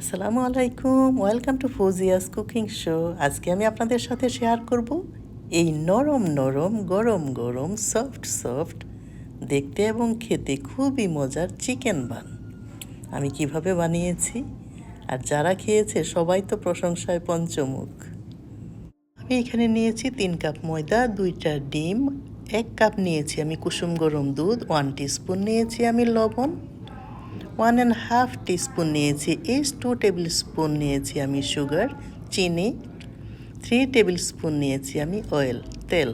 আসসালামু আলাইকুম, welcome to Fouzia's cooking show. আজকে আমি আপনাদের সাথে শেয়ার করব এই নরম নরম, গরম গরম, সফট সফট, দেখতে এবং খেতে খুবই মজার চিকেন বান। আমি কীভাবে বানিয়েছি আর যারা খেয়েছে সবাই তো প্রশংসায় পঞ্চমুখ। আমি এখানে নিয়েছি তিন কাপ ময়দা, দুইটা ডিম, এক কাপ নিয়েছি আমি কুসুম গরম দুধ ওয়ান টিস্পুন নিয়েছি আমি লবণ। ওয়ান অ্যান্ড হাফ টিস্পুন নিয়েছি ইস্ট টু টেবিল স্পুন নিয়েছি আমি সুগার চিনি থ্রি টেবিল স্পুন নিয়েছি আমি অয়েল তেল।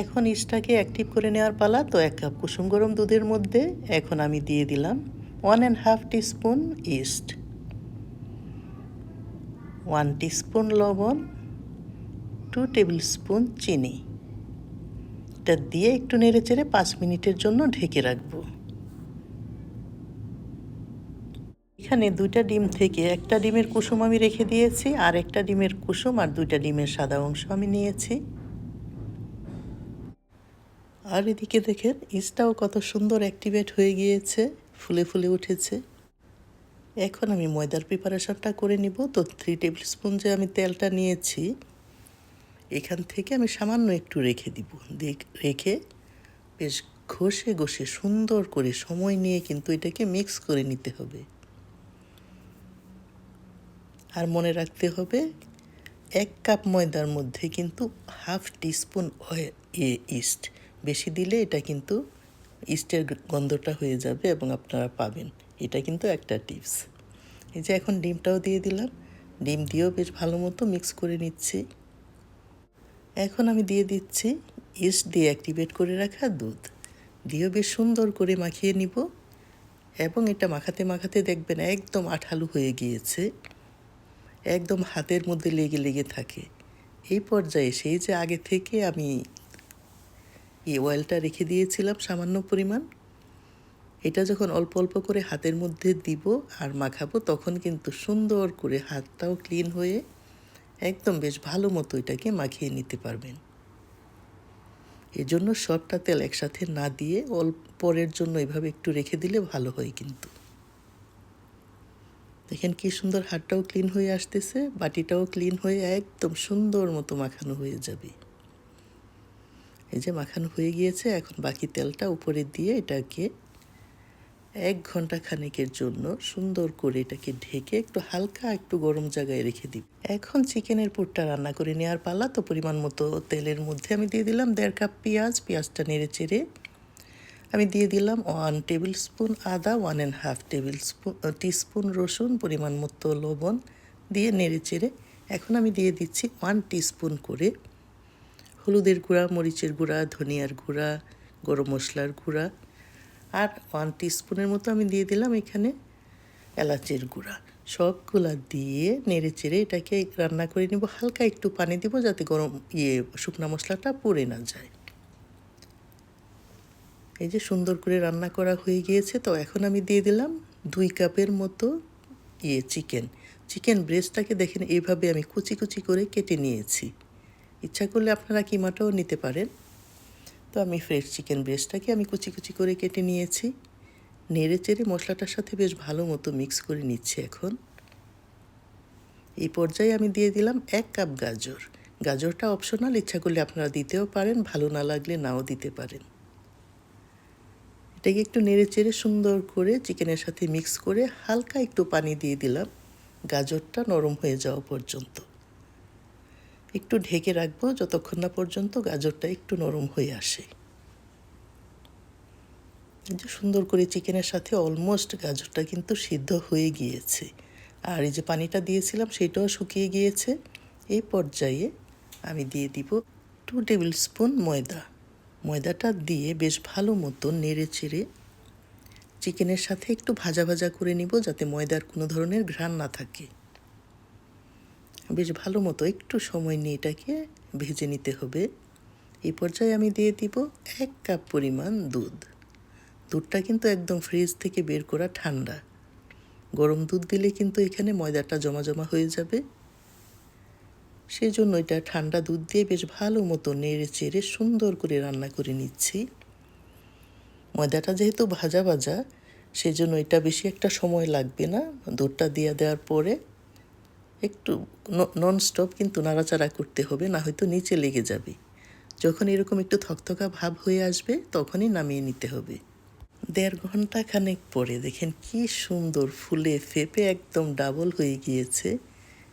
এখন ইস্টটাকে অ্যাক্টিভ করে নেওয়ার পালা, তো এক কাপ কুসুম গরম দুধের মধ্যে এখন আমি দিয়ে দিলাম one and half teaspoon yeast. One teaspoon লবণ টু টেবিল স্পুন চিনি। এটা দিয়ে একটু নেড়ে চেড়ে পাঁচ মিনিটের জন্য ঢেকে রাখব। এখানে দুইটা ডিম থেকে একটা ডিমের কুসুম আমি রেখে দিয়েছি, আর একটা ডিমের কুসুম আর দুইটা ডিমের সাদা অংশ আমি নিয়েছি। আর এদিকে দেখেন, ইস্টটাও কত সুন্দর অ্যাক্টিভেট হয়ে গিয়েছে, ফুলে ফুলে উঠেছে। এখন আমি ময়দার প্রিপারেশনটা করে নিব। তো থ্রি টেবিল স্পুন যে আমি তেলটা নিয়েছি, এখান থেকে আমি সামান্য একটু রেখে দিব। রেখে বেশ ঘষে ঘষে সুন্দর করে সময় নিয়ে কিন্তু এটাকে মিক্স করে নিতে হবে। আর মনে রাখতে হবে, এক কাপ ময়দার মধ্যে কিন্তু হাফ টিস্পুন এ ইস্ট। বেশি দিলে এটা কিন্তু ইস্টের গন্ধটা হয়ে যাবে এবং আপনারা পাবেন। এটা কিন্তু একটা টিপস। এই যে এখন ডিমটাও দিয়ে দিলাম। ডিম দিয়েও বেশ ভালো মতো মিক্স করে নিচ্ছি। এখন আমি দিয়ে দিচ্ছি ইস্ট দিয়ে অ্যাক্টিভেট করে রাখা দুধ। দিয়েও বেশ সুন্দর করে মাখিয়ে নিব। এবং এটা মাখাতে মাখাতে দেখবেন একদম আঠালু হয়ে গিয়েছে। একদম হাতের মধ্যে লেগে লেগে থাকে। এই পর্যায়ে সেই যে আগে থেকে আমি এই অয়েলটা রেখে দিয়েছিলাম সামান্য পরিমাণ, এটা যখন অল্প অল্প করে হাতের মধ্যে দিব আর মাখাবো, তখন কিন্তু সুন্দর করে হাতটাও ক্লিন হয়ে একদম বেশ ভালো মতো এটাকে মাখিয়ে নিতে পারবেন। এজন্য সবটা তেল একসাথে না দিয়ে অল্প পরের জন্য এভাবে একটু রেখে দিলে ভালো হয় কিন্তু। দেখেন কি সুন্দর হাতটাও ক্লিন হয়ে আসতেছে, বাটিটাও ক্লিন হয়ে একদম সুন্দর মতো মাখানো হয়ে যাবে। এই যে মাখানো হয়ে গিয়েছে, এখন বাকি তেলটা উপরে দিয়ে এটাকে এক ঘণ্টা খানেকের জন্য সুন্দর করে এটাকে ঢেকে একটু হালকা একটু গরম জায়গায় রেখে দিই। এখন চিকেনের পুরটা রান্না করে নেওয়ার পালা, তো পরিমাণ মতো তেলের মধ্যে আমি দিয়ে দিলাম দেড় কাপ পেঁয়াজ, পেঁয়াজটা নেড়ে চেড়ে আমি দিয়ে দিলাম ওয়ান টেবিল স্পুন আদা one and half tablespoon teaspoon রসুন, পরিমাণ মতো লবণ দিয়ে নেড়ে চেড়ে এখন আমি দিয়ে দিচ্ছি ওয়ান টিস্পুন করে হলুদের গুঁড়া, মরিচের গুঁড়া, ধনিয়ার গুঁড়া, গরম মশলার গুঁড়া আর ওয়ান টিস্পুনের মতো আমি দিয়ে দিলাম এখানে এলাচের গুঁড়া। সবগুলা দিয়ে নেড়ে চেড়ে এটাকে রান্না করে নিব, হালকা একটু পানি দিব যাতে গরম ইয়ে শুকনা মশলাটা পুড়ে না যায়। এই যে সুন্দর করে রান্না করা হয়ে গিয়েছে, তো এখন আমি দিয়ে দিলাম দুই কাপের মতো ইয়ে চিকেন। চিকেন ব্রেস্টটাকে দেখেন এইভাবে আমি কুচি কুচি করে কেটে নিয়েছি। ইচ্ছা করলে আপনারা কিমাটাও নিতে পারেন। তো আমি ফ্রেশ চিকেন ব্রেস্টটাকে আমি কুচি কুচি করে কেটে নিয়েছি। নেড়ে চেড়ে মশলাটার সাথে বেশ ভালো মতো মিক্স করে নিচ্ছি এখন। এই পর্যায়ে আমি দিয়ে দিলাম এক কাপ গাজর। গাজরটা অপশনাল, ইচ্ছা করলে আপনারা দিতেও পারেন, ভালো না লাগলে নাও দিতে পারেন। এটাকে একটু নেড়ে চেড়ে সুন্দর করে চিকেনের সাথে মিক্স করে হালকা একটু পানি দিয়ে দিলাম। গাজরটা নরম হয়ে যাওয়া পর্যন্ত। একটু ঢেকে রাখব যতক্ষণ না পর্যন্ত গাজরটা একটু নরম হয়ে আসে। যে সুন্দর করে চিকেনের সাথে অলমোস্ট গাজরটা কিন্তু সিদ্ধ হয়ে গিয়েছে। আর এই যে পানিটা দিয়েছিলাম সেটাও শুকিয়ে গিয়েছে। এই পর্যায়ে আমি দিয়ে দিব টু টেবিল স্পুন ময়দা। ময়দাটা দিয়ে বেশ ভালো মতো নেড়ে চেড়ে চিকেনের সাথে একটু ভাজা ভাজা করে নিব যাতে ময়দার কোনো ধরনের ঘ্রাণ না থাকে। বেশ ভালো মতো একটু সময় নিয়ে এটাকে ভেজে নিতে হবে। এই পর্যায়ে আমি দিয়ে দিব এক কাপ পরিমাণ দুধ। দুধটা কিন্তু একদম ফ্রিজ থেকে বের করা ঠান্ডা। গরম দুধ দিলে কিন্তু এখানে ময়দাটা জমা জমা হয়ে যাবে। সেই জন্য এটা ঠান্ডা দুধ দিয়ে বেশ ভালো মতো নেড়ে চেড়ে সুন্দর করে রান্না করে নিচ্ছি। ময়দাটা যেহেতু ভাজা ভাজা সেই জন্য এটা বেশি একটা সময় লাগবে না। দুধটা দিয়ে দেওয়ার পরে একটু নন স্টপ কিন্তু নাড়াচাড়া করতে হবে, না হয়তো নিচে লেগে যাবে। যখন এরকম একটু থকথকা ভাব হয়ে আসবে, তখনই নামিয়ে নিতে হবে। দেড় ঘণ্টা খানেক পরে দেখেন কি সুন্দর ফুলে ফেপে একদম ডাবল হয়ে গিয়েছে।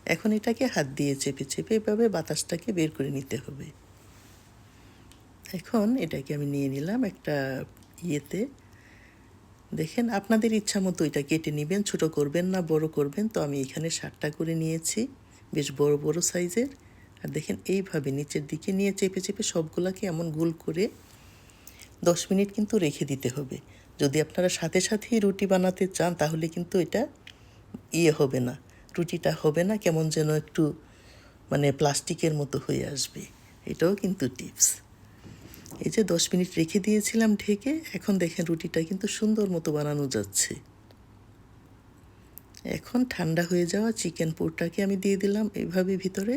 এখন এটাকে হাত দিয়ে চেপে চেপে এভাবে বাতাসটাকে বের করে নিতে হবে। এখন এটাকে আমি নিয়ে নিলাম একটা ইয়েতে। দেখেন, আপনাদের ইচ্ছা মতো এটা কেটে নেবেন, ছোট করবেন না, বড় করবেন। তো আমি এখানে ষাটটা করে নিয়েছি, বেশ বড় বড় সাইজের। আর দেখেন, এইভাবে নিচের দিকে নিয়ে চেপে চেপে সবগুলাকে এমন গোল করে দশ মিনিট কিন্তু রেখে দিতে হবে। যদি আপনারা সাথে সাথেই রুটি বানাতে চান, তাহলে কিন্তু এটা ইয়ে হবে না। রুটিটা হবে না, কেমন যেন একটু মানে প্লাস্টিকের মতো হয়ে আসবে। এটাও কিন্তু টিপস। এই যে দশ মিনিট রেখে দিয়েছিলাম ঢেকে, এখন দেখেন রুটিটা কিন্তু সুন্দর মতো বানানো যাচ্ছে। এখন ঠান্ডা হয়ে যাওয়া চিকেন পুরটাকে আমি দিয়ে দিলাম এভাবে ভিতরে।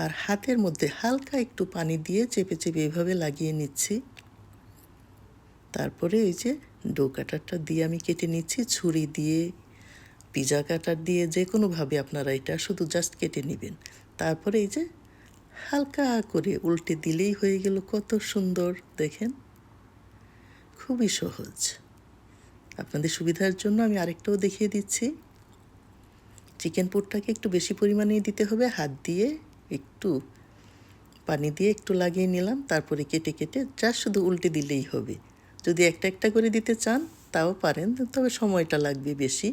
আর হাতের মধ্যে হালকা একটু পানি দিয়ে চেপে চেপে এভাবে লাগিয়ে নিচ্ছি। তারপরে ওই যে ডো কাটারটা দিয়ে আমি কেটে নিচ্ছি, ছুরি দিয়ে পিজা কাটার দিয়ে যে কোনোভাবে আপনারা এটা শুধু জাস্ট কেটে নেবেন। তারপরে এই যে হালকা করে উল্টে দিলেই হয়ে গেল কত সুন্দর, দেখেন। খুবই সহজ। আপনাদের সুবিধার জন্য আমি আরেকটাও দেখিয়ে দিচ্ছি। চিকেন পুরটাকে একটু বেশি পরিমাণে দিতে হবে, হাত দিয়ে একটু, পানি দিয়ে একটু লাগিয়ে নিলাম, তারপরে কেটে কেটে যা শুধু উল্টে দিলেই হবে। যদি একটা একটা করে দিতে চান, তাও পারেন, তবে সময়টা লাগবে বেশি।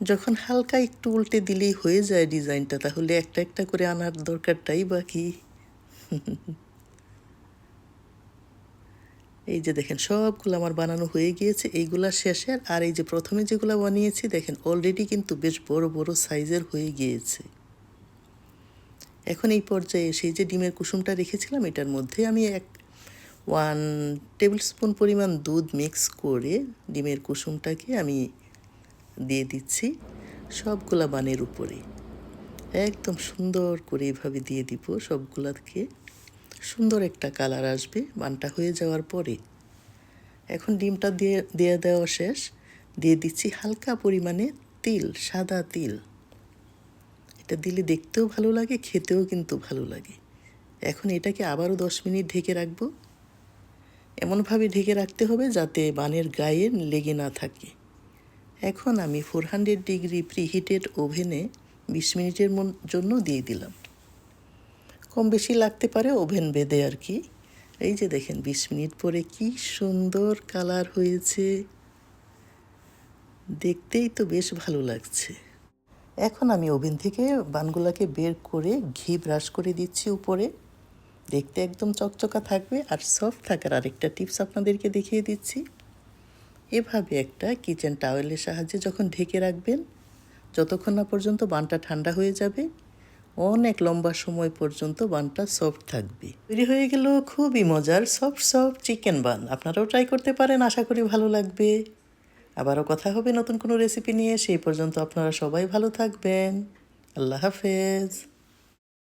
যখন হালকা একটু উল্টে দিলেই হয়ে যায় ডিজাইনটা, তাহলে একটা একটা করে আনার দরকারটাই বা বাকি। এই যে দেখেন, সবগুলো আমার বানানো হয়ে গিয়েছে, এইগুলা শেষের আর এই যে প্রথমে যেগুলো বানিয়েছি, দেখেন অলরেডি কিন্তু বেশ বড় বড় সাইজের হয়ে গিয়েছে। এখন এই পর্যায়ে সেই যে ডিমের কুসুমটা রেখেছিলাম, এটার মধ্যে আমি এক ওয়ান টেবিল স্পুন পরিমাণ দুধ মিক্স করে ডিমের কুসুমটাকে আমি দিয়ে দিচ্ছি সবগুলা বানের উপরে। একদম সুন্দর করে এভাবে দিয়ে দিব সবগুলাকে। সুন্দর একটা কালার আসবে বানটা হয়ে যাওয়ার পরে। এখন ডিমটা দিয়ে দিয়ে দেওয়া শেষ। দিয়ে দিচ্ছি হালকা পরিমাণে তিল, সাদা তিল। এটা দিলে দেখতেও ভালো লাগে, খেতেও কিন্তু ভালো লাগে। এখন এটাকে আবারও দশ মিনিট ঢেকে রাখব। এমনভাবে ঢেকে রাখতে হবে যাতে বানের গায়ে লেগে না থাকে। এখন আমি ফোর হান্ড্রেড ডিগ্রি প্রিহিটেড ওভেনে বিশ মিনিটের জন্য দিয়ে দিলাম। কম বেশি লাগতে পারে ওভেন বেঁধে আর কি। এই যে দেখেন, বিশ মিনিট পরে কি সুন্দর কালার হয়েছে। দেখতেই তো বেশ ভালো লাগছে। এখন আমি ওভেন থেকে বানগুলাকে বের করে ঘি ব্রাশ করে দিচ্ছি উপরে। দেখতে একদম চকচকা থাকবে আর সফট থাকার আরেকটা টিপস আপনাদেরকে দেখিয়ে দিচ্ছি। এভাবে একটা কিচেন টাওয়েলের সাহায্যে যখন ঢেকে রাখবেন, যতক্ষণ না পর্যন্ত বানটা ঠান্ডা হয়ে যাবে, অনেক লম্বা সময় পর্যন্ত বানটা সফট থাকবে। তৈরি হয়ে গেল খুবই মজার সফট সফট চিকেন বান আপনারাও ট্রাই করতে পারেন, আশা করি ভালো লাগবে। আবারও কথা হবে নতুন কোনো রেসিপি নিয়ে, সেই পর্যন্ত আপনারা সবাই ভালো থাকবেন। আল্লাহ হাফেজ।